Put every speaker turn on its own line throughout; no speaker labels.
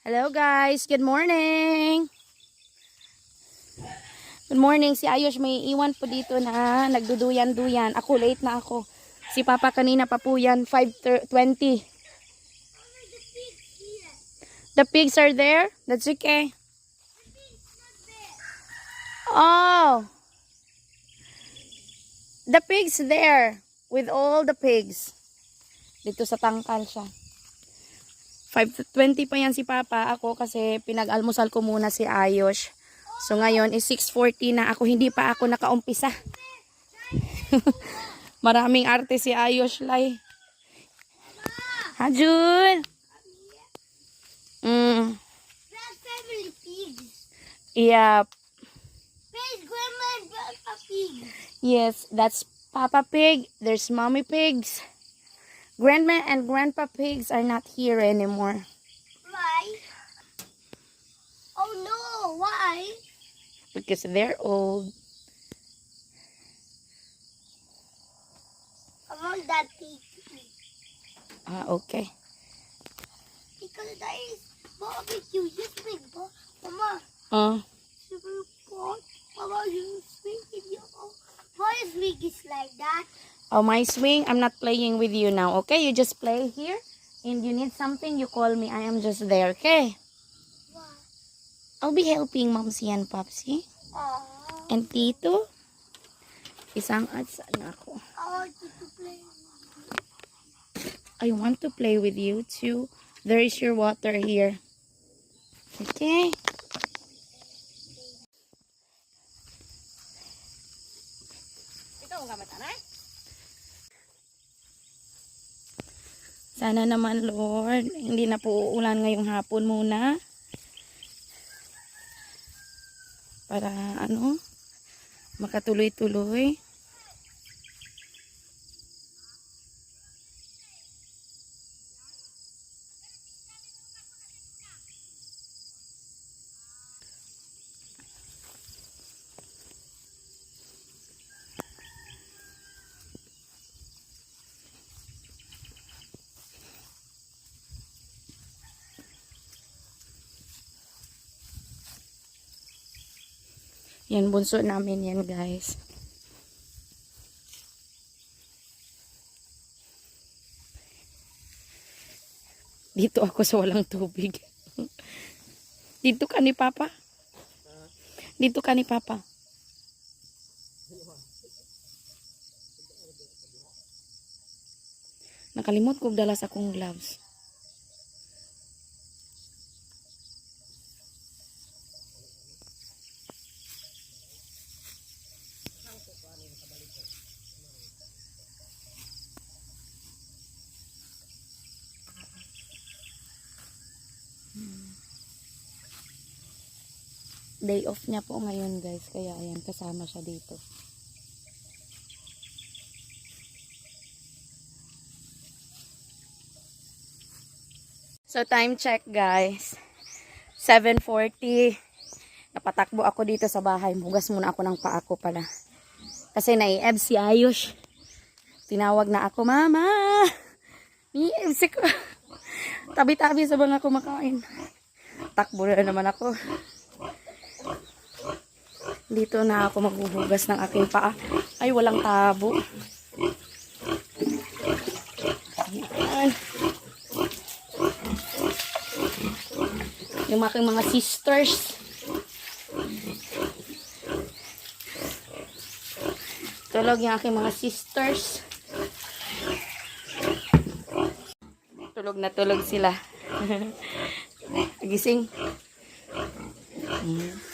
Hello guys, good morning. Good morning. Si Ayos may iwan po dito na nagduduyan-duyan. Ako late na ako. Si Papa kanina pa po yan, 5.20. The pigs are there? That's okay. Oh. The pigs there. With all the pigs. Dito sa tangkal siya. 5.20 pa yan si Papa. Ako kasi pinag-almusal ko muna si Ayos. So ngayon is 6.40 na ako. Hindi pa ako nakaumpisa. Maraming arte si Ayos Lai. Ha, Jun? Mm, yeah. Yes, that's Papa Pig. There's Mommy Pigs. Grandma and Grandpa Pigs are not here anymore.
Why? Oh no, why?
Because they're old.
I want that pig to eat.
Ah, okay.
Because that is barbecue. Just big bo- Mama,
Uh,
super pot. Mama, you swing in your own. Why is Wiggy's like that?
Oh, my swing. I'm not playing with you now, okay? You just play here. And you need something, you call me. I am just there, okay?
Why?
I'll be helping Momsy and Popsy.
Aww.
And Tito. Isang atsa na ako.
I want to play.
I want to play with you too. There is your water here. Okay. Sana naman, Lord, hindi na po uulan ngayong hapon muna. Para ano, makatuloy-tuloy. Yan, bunso namin yan, guys. Dito ako sa walang tubig. Dito ka ni Papa? Dito ka ni Papa? Nakalimot ko dala sa akong gloves. Day off niya po ngayon guys. Kaya ayan, kasama siya dito. So time check guys. 7.40. Napatakbo ako dito sa bahay. Mugas muna ako ng paa ko pala. Kasi naieb si Ayos. Tinawag na ako, Mama! Naieb si ko. Tabi-tabi sa mga kumakain. Takbo na naman ako. Dito na ako maghuhugas ng aking paa. Ay, walang tabo. Ayan. Yung aking mga sisters. Tulog yung aking mga sisters. Tulog na tulog sila. Gising. Hmm.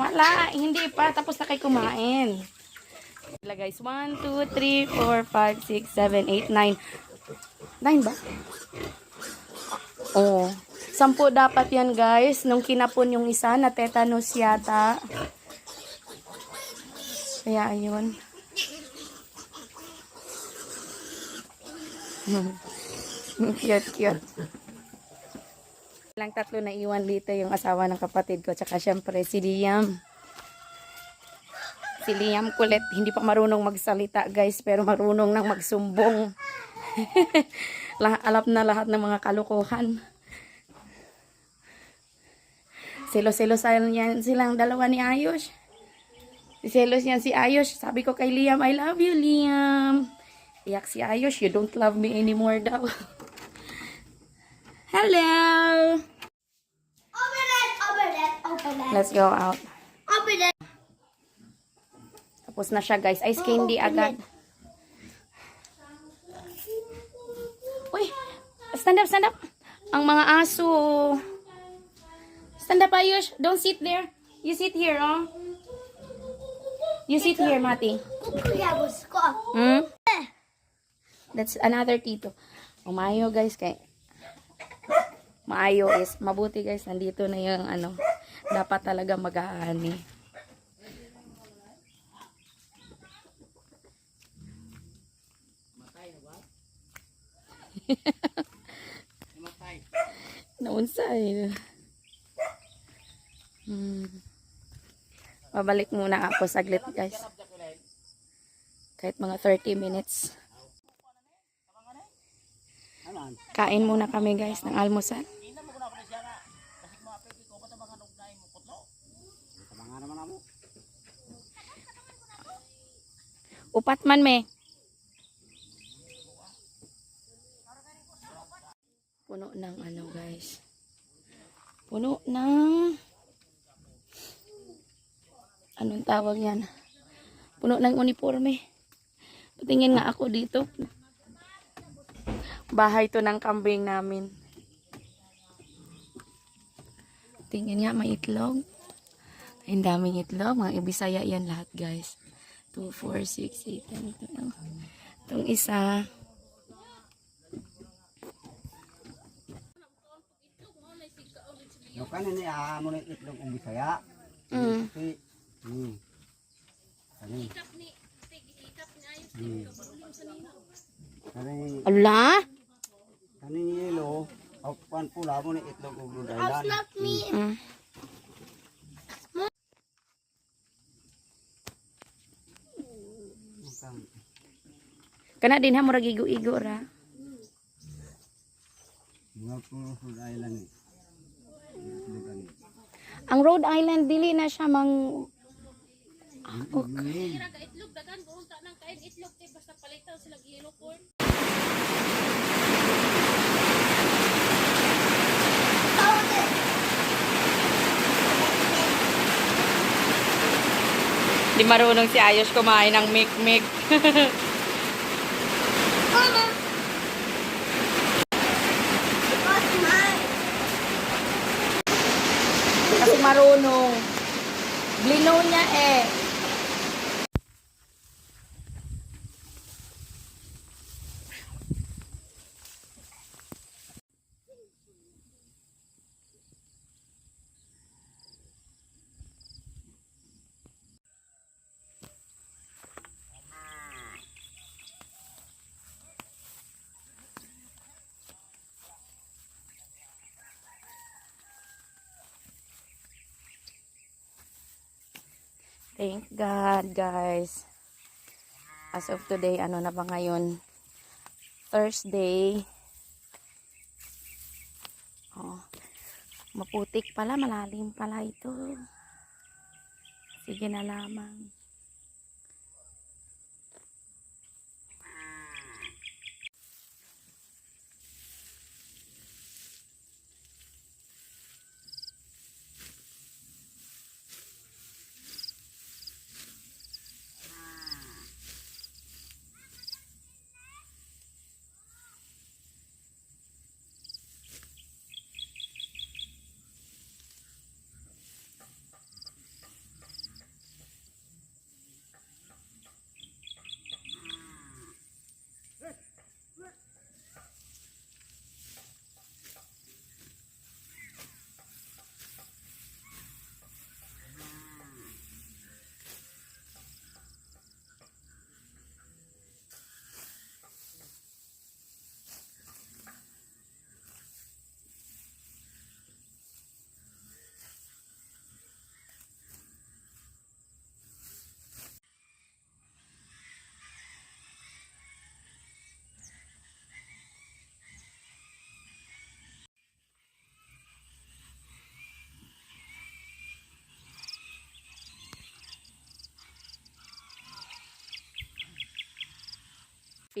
Wala, hindi pa. Tapos na kayo kumain. Sila guys, 1, 2, 3, 4, 5, 6, 7, 8, 9. 9 ba? Oo. Sampu dapat yan guys. Nung kinapon yung isa, na tetanus yata. Kaya ayun. cute, cute. Lang tatlo na iwan dito yung asawa ng kapatid ko. Tsaka syempre si Liam. Si Liam kulit. Hindi pa marunong magsalita guys. Pero marunong nang magsumbong. Alam na lahat ng mga kalukuhan. Selo-selosan yan silang dalawa ni Ayos. Selos yan si Ayos. Sabi ko kay Liam, I love you, Liam. Iyak si Ayos, you don't love me anymore daw. Hello!
Open it, open it, open it.
Let's go out.
Open it.
Tapos na siya guys. Ice candy
open
agad. Uy! Stand up, stand up. Ang mga aso. Stand up, Ayush. Don't sit there. You sit here, oh. You sit here, Mati. Hmm? That's another tito. Umayo guys kay Maayo is mabuti guys nandito na yung ano dapat talaga mag-aani. Naunsay. Hmm. Babalik muna ako saglit guys. Kahit mga 30 minutes. Kain muna kami guys ng almusal. Upat man me. Puno ng ano guys. Puno ng anong tawag yan? Puno ng uniforme. Patingin nga ako dito. Bahay to ng kambing namin. Tingin nga, may itlog. Ang daming itlog. Mga ibisaya yan lahat, guys. 2, 4, 6, 8, 10, 12. Itong isa.
Yung kanin ni amo ni itlog ang bisaya.
Mm.
Hmm. Kanin. Hmm. Kanin
Ala?
kanin yelo. Au pan pula mo ni itlog ug
I'll
daylan.
Mm. Kana din ha, murag igo-igo ra.
Mga pulo sa daylan ni. Itlog kanin.
Ang Rhode Island, dili na siya mang... Di marunong si Ayos kumain ng mikmik. Kasi marunong. Blino niya eh. Thank God, guys. As of today, ano na ba ngayon? Thursday. Oh, maputik pala, malalim pala ito. Sige na lamang.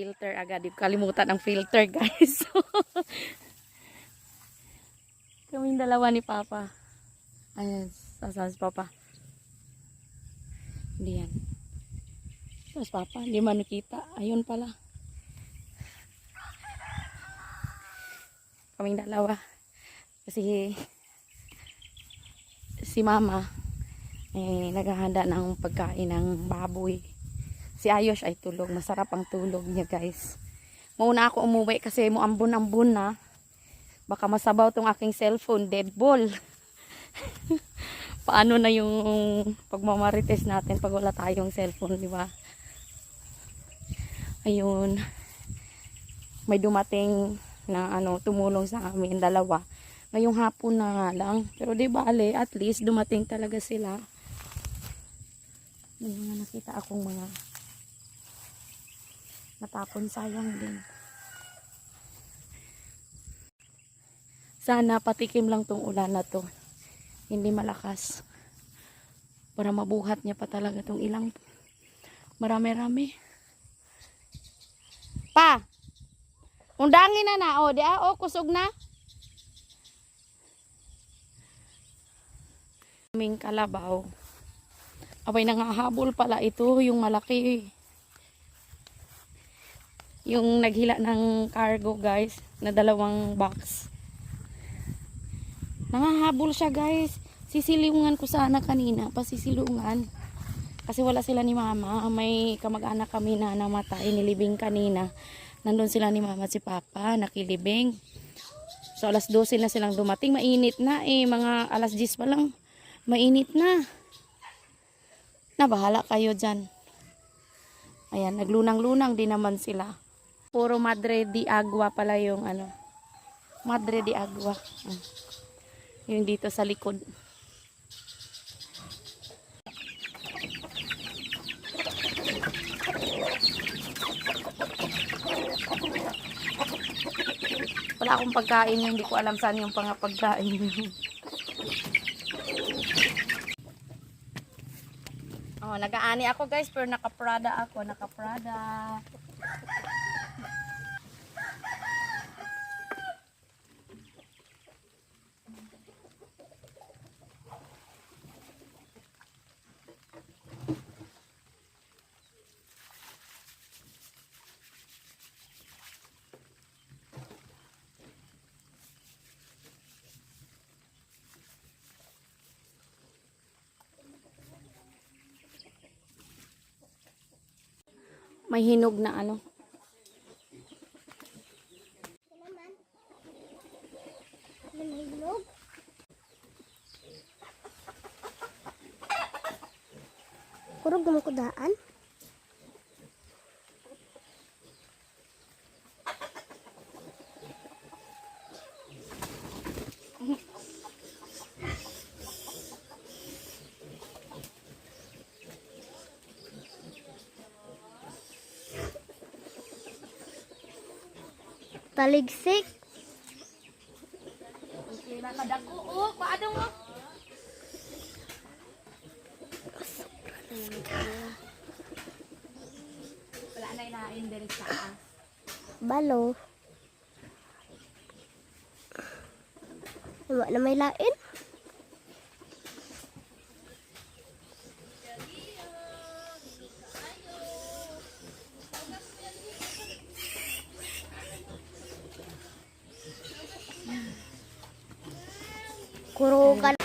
Filter agad. Di kalimutan ang filter, guys. Kaming dalawa ni Papa. Ayan, sasama si Papa. Hindi yan. Tapos Papa, hindi man nakita. Ayun pala. Kaming dalawa. Kasi si Mama eh, naghahanda ng pagkain ng baboy. Si Ayos ay tulog. Masarap ang tulog niya, guys. Mauna ako umuwi kasi mo ambon-ambon na. Baka masabaw tong aking cellphone, dead ball. Paano na yung pagmamarites natin pag wala tayong cellphone, di ba? Ayun. May dumating na ano, tumulong sa amin, dalawa. Ngayong hapon na nga lang. Pero di bale, at least dumating talaga sila. May mga nakita akong mga natapon sayang din. Sana patikim lang tong ulan na to. Hindi malakas. Para mabuhat niya pa talaga tong ilang marami-rami. Pa! Undangin na na. O, di ah. O, kusog na. Aming kalabaw. Abay, nangahabol pala ito. Yung malaki. Yung naghila ng cargo, guys. Na dalawang box. Nangahabol siya guys. Sisilungan ko sana kanina. Pasisilungan. Kasi wala sila ni mama. May kamag-anak kami na namatay. Nilibing kanina. Nandun sila ni mama si papa. Nakilibing. So alas 12 na silang dumating. Mainit na eh. Mga alas 10 pa lang. Mainit na. Na bahala kayo dyan. Ayan. Naglunang-lunang din naman sila. Puro Madre di Agua pala yung ano. Madre di Agua. Ah. Yung dito sa likod. Wala akong pagkain hindi ko alam saan yung pang pagkain. oh, nagaani ako guys, pero naka-Prada ako, naka-Prada. May hinog na ano.
Kurog naman ko Taligsik.
Nakadako, oh, paano mo? Wala na inain din sa
Balo. Wala na may lain. 転がる